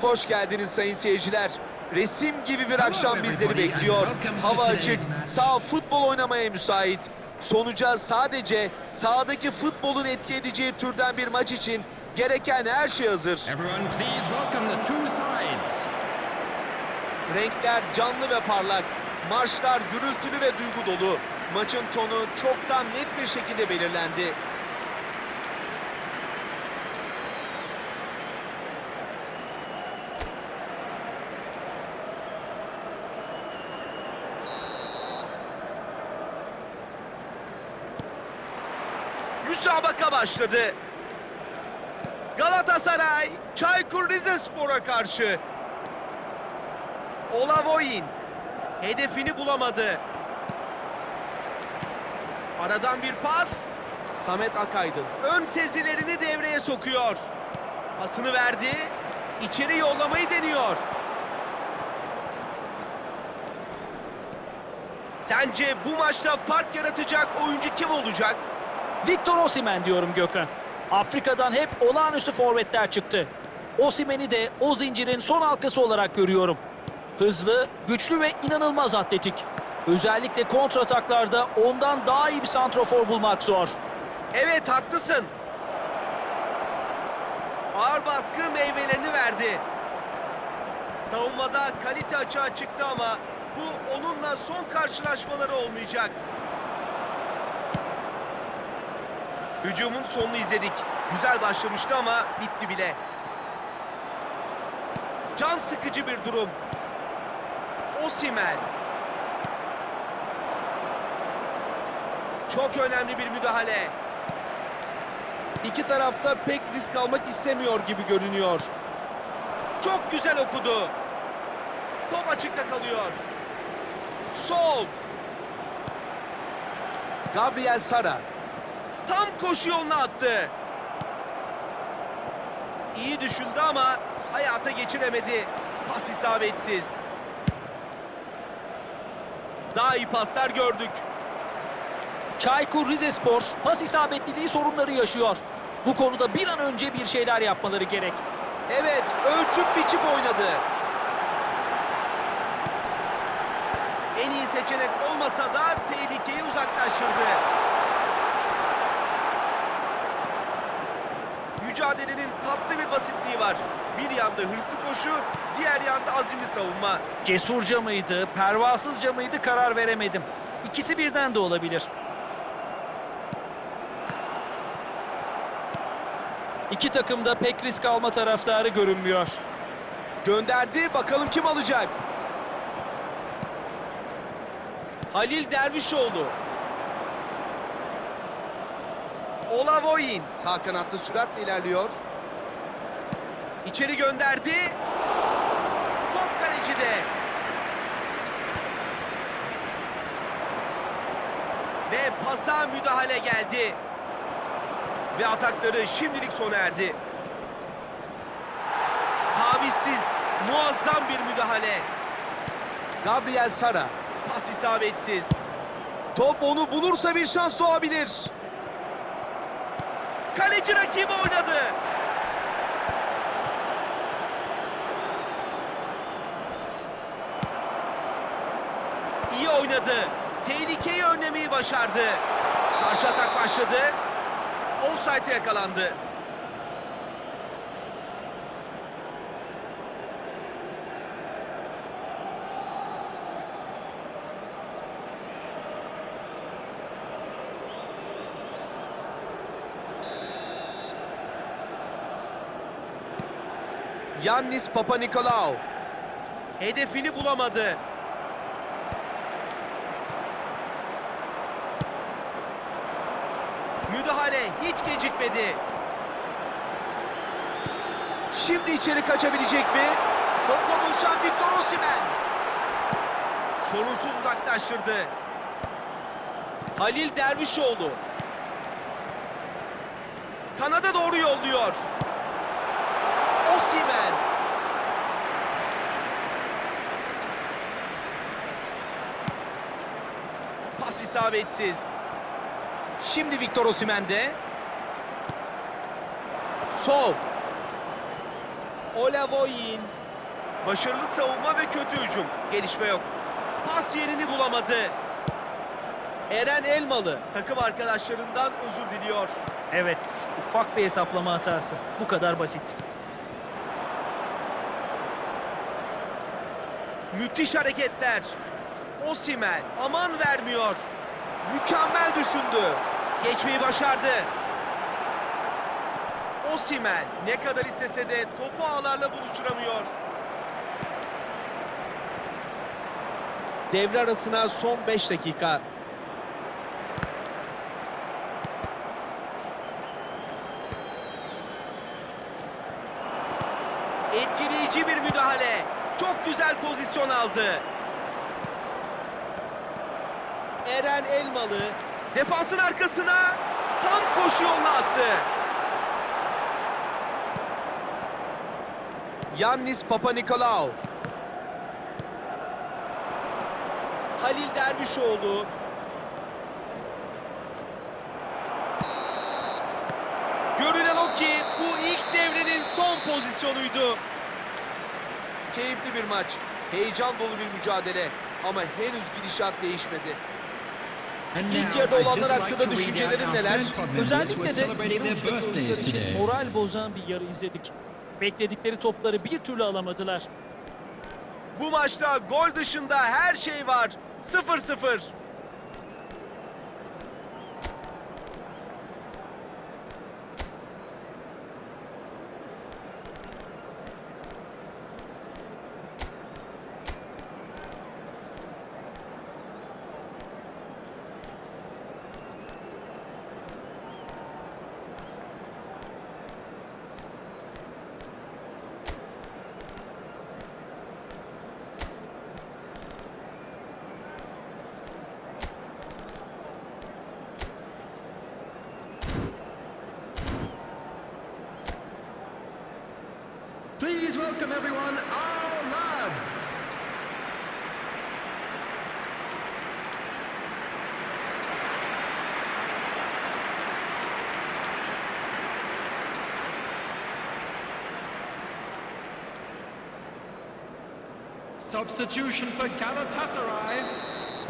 Hoş geldiniz sayın seyirciler. Resim gibi bir akşam bizleri bekliyor. Hava açık, sağ futbol oynamaya müsait. Sonuca sadece sahadaki futbolun etki edeceği türden bir maç için gereken her şey hazır. Renkler canlı ve parlak. Marşlar gürültülü ve duygu dolu. Maçın tonu çoktan net bir şekilde belirlendi. Müsabaka başladı. Galatasaray, Çaykur Rizespor'a karşı Olavoyin hedefini bulamadı. Aradan bir pas. Samet Akaydın ön sezilerini devreye sokuyor. Pasını verdi. İçeri yollamayı deniyor. Sence bu maçta fark yaratacak oyuncu kim olacak? Victor Osimhen diyorum Gökhan. Afrika'dan hep olağanüstü forvetler çıktı. Osimhen'i de o zincirin son halkası olarak görüyorum. Hızlı, güçlü ve inanılmaz atletik. Özellikle kontrataklarda ondan daha iyi bir santrofor bulmak zor. Evet haklısın. Ağır baskı meyvelerini verdi. Savunmada kalite açığa çıktı ama bu onunla son karşılaşmaları olmayacak. Hücumun sonunu izledik. Güzel başlamıştı ama bitti bile. Can sıkıcı bir durum. Osimhen. Çok önemli bir müdahale. İki tarafta pek risk almak istemiyor gibi görünüyor. Çok güzel okudu. Top açıkta kalıyor. Sol. Gabriel Sara. Tam koşu yoluna attı. İyi düşündü ama hayata geçiremedi. Pas isabetsiz. Daha iyi paslar gördük. Çaykur Rizespor pas isabetliliği sorunları yaşıyor. Bu konuda bir an önce bir şeyler yapmaları gerek. Evet, ölçüp biçip oynadı. En iyi seçenek olmasa da tehlikeyi uzaklaştırdı. Mücadelenin tatlı bir basitliği var. Bir yanda hırslı koşu, diğer yanda azimli savunma. Cesurca mıydı, pervasızca mıydı karar veremedim. İkisi birden de olabilir. İki takım da pek risk alma taraftarı görünmüyor. Gönderdi, bakalım kim alacak? Halil Dervişoğlu. Olavoyin sağ kanatta süratle ilerliyor. İçeri gönderdi. Top kalecide. Ve pasa müdahale geldi. Ve atakları şimdilik sona erdi. Tavizsiz, muazzam bir müdahale. Gabriel Sara, pas isabetsiz. Top onu bulursa bir şans doğabilir. Kaleci rakibi oynadı. İyi oynadı. Tehlikeyi önlemeyi başardı. Karşı atak başladı. Offside'e yakalandı. Yannis Papanikolaou. Hedefini bulamadı. Müdahale hiç gecikmedi. Şimdi içeri kaçabilecek mi? Topla buluşan Victor Osimhen. Sorunsuz uzaklaştırdı. Halil Dervişoğlu. Kanada doğru yolluyor. Osimhen. Pas isabetsiz. Şimdi Victor Osimhen'de. Sol. Olavoyin. Başarılı savunma ve kötü hücum. Gelişme yok. Pas yerini bulamadı. Eren Elmalı takım arkadaşlarından özür diliyor. Evet, ufak bir hesaplama hatası. Bu kadar basit. Müthiş hareketler. Osimen aman vermiyor. Mükemmel düşündü. Geçmeyi başardı. Osimen ne kadar istese de topu ağlarla buluşturamıyor. Devre arasına son 5 dakika. Etkileyici bir müdahale. Çok güzel pozisyon aldı. Eren Elmalı defansın arkasına tam koşu yoluna attı. Yannis Papanikolaou. Halil Dervişoğlu. Görünen o ki bu ilk devrenin son pozisyonuydu. Keyifli bir maç. Heyecan dolu bir mücadele. Ama henüz gidişat değişmedi. İlk yarıda olanlar hakkında düşüncelerin neler? Özellikle de yeni uçtaki oyuncular için moral bozan bir yarı izledik. Bekledikleri topları bir türlü alamadılar. Bu maçta gol dışında her şey var. 0-0. Welcome everyone, our lads. Substitution for Galatasaray,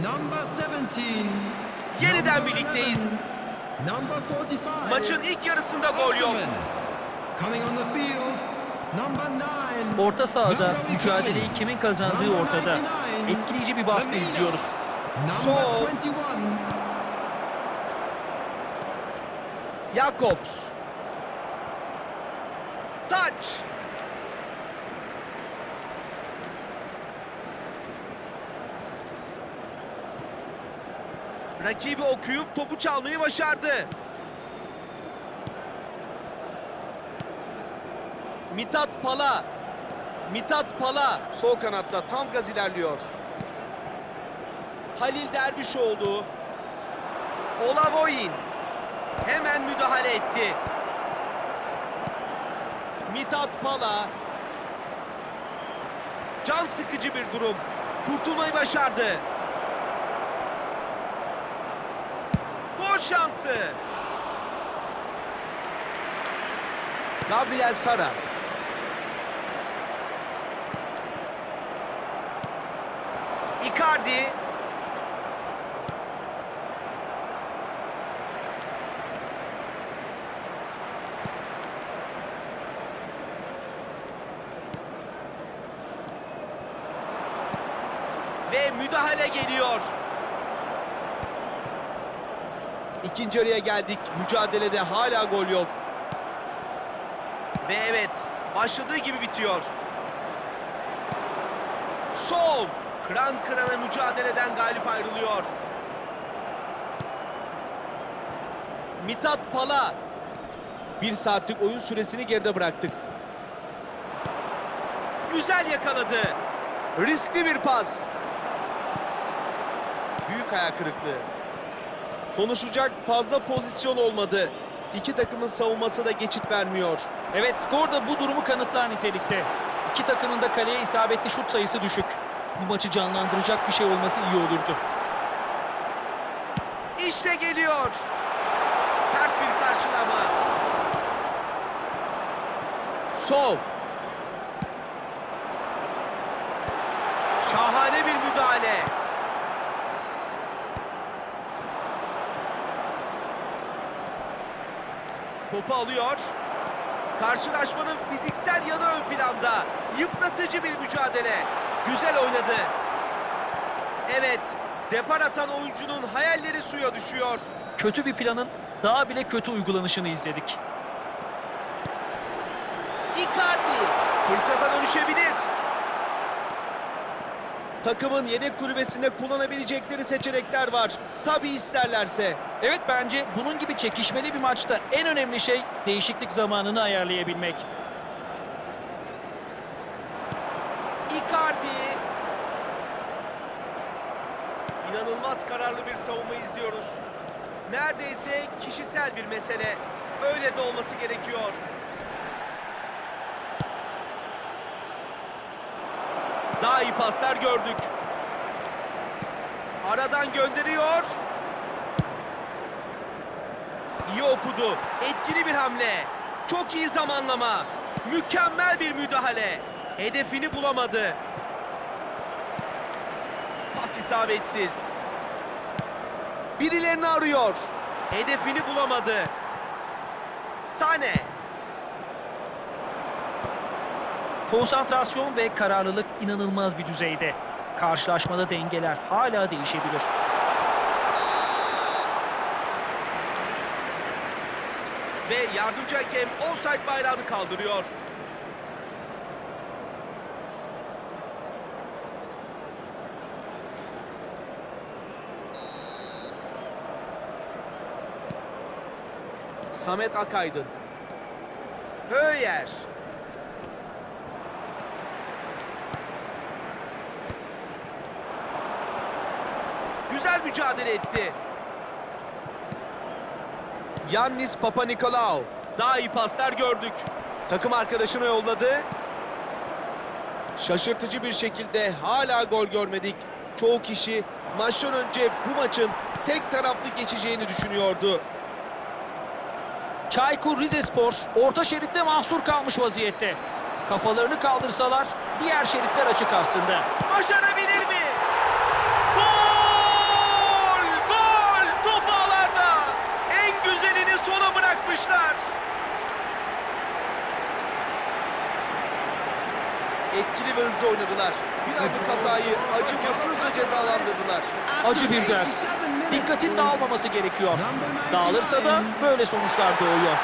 number 17. Yeniden birlikteyiz. 11, Number 45. Maçın ilk yarısında gol yok. Coming on the field, number 9. Orta sahada mücadeleyi kimin kazandığı ortada. Etkileyici bir baskı izliyoruz. Sol. 21. Jakobs. Taç. Rakibi okuyup topu çalmayı başardı. Mithat Pala. Mithat Pala sol kanatta tam gaz ilerliyor. Halil Dervişoğlu. Olavoyin hemen müdahale etti. Mithat Pala. Can sıkıcı bir durum. Kurtulmayı başardı. Gol şansı. Gabriel Sara. Icardi. Ve müdahale geliyor. İkinci araya geldik. Mücadelede hala gol yok. Ve evet, başladığı gibi bitiyor. Sol, kıran kırana mücadeleden galip ayrılıyor. Mithat Pala. Bir saatlik oyun süresini geride bıraktık. Güzel yakaladı. Riskli bir pas. Büyük hayal kırıklığı. Konuşacak fazla pozisyon olmadı. İki takımın savunması da geçit vermiyor. Evet skor da bu durumu kanıtlar nitelikte. İki takımın da kaleye isabetli şut sayısı düşük. Bu maçı canlandıracak bir şey olması iyi olurdu. İşte geliyor. Sert bir karşılama. Sol. Şahane bir müdahale. Topu alıyor. Karşılaşmanın fiziksel yanı ön planda. Yıpratıcı bir mücadele. Güzel oynadı. Evet, depar atan oyuncunun hayalleri suya düşüyor. Kötü bir planın daha bile kötü uygulanışını izledik. Icardi fırsata dönüşebilir. Takımın yedek kulübesinde kullanabilecekleri seçenekler var. Tabi isterlerse. Evet bence bunun gibi çekişmeli bir maçta en önemli şey değişiklik zamanını ayarlayabilmek. Icardi. İnanılmaz kararlı bir savunma izliyoruz. Neredeyse kişisel bir mesele. Öyle de olması gerekiyor. Daha iyi paslar gördük. Aradan gönderiyor. İyi okudu. Etkili bir hamle. Çok iyi zamanlama. Mükemmel bir müdahale. Hedefini bulamadı. Pas isabetsiz. Birilerini arıyor. Hedefini bulamadı. Sane. Konsantrasyon ve kararlılık inanılmaz bir düzeyde. Karşılaşmada dengeler hala değişebilir. Ve yardımcı hakem offside bayrağını kaldırıyor. Samet Akaydın. Höyer. Güzel mücadele etti. Yannis Papanikolaou. Daha iyi paslar gördük. Takım arkadaşına yolladı. Şaşırtıcı bir şekilde hala gol görmedik. Çoğu kişi maçtan önce bu maçın tek taraflı geçeceğini düşünüyordu. Çaykur Rizespor orta şeritte mahsur kalmış vaziyette. Kafalarını kaldırsalar diğer şeritler açık aslında. Başarabilir mi? Gol! Gol! Top ağlarda. En güzelini sona bırakmışlar. Etkili ve hızlı oynadılar. Bir anlık hatayı acımasızca cezalandırdılar. Acı bir ders. Dikkatin dağılmaması gerekiyor. Dağılırsa da böyle sonuçlar doğuyor.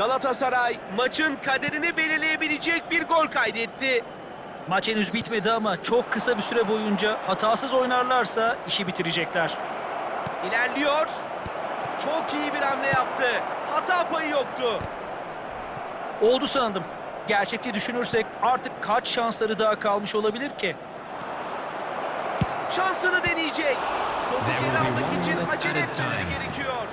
Galatasaray maçın kaderini belirleyebilecek bir gol kaydetti. Maç henüz bitmedi ama çok kısa bir süre boyunca hatasız oynarlarsa işi bitirecekler. İlerliyor. Çok iyi bir hamle yaptı. Hata payı yoktu. Oldu sandım. Gerçekte düşünürsek artık kaç şansları daha kalmış olabilir ki? Şansını deneyecek. Topu geri almak için acele etmeleri gerekiyor.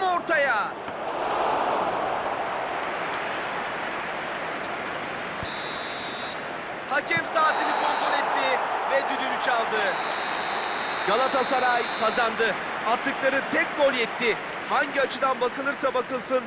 Tam ortaya. Hakem saatini kontrol etti ve düdüğünü çaldı. Galatasaray kazandı. Attıkları tek gol yetti. Hangi açıdan bakılırsa bakılsın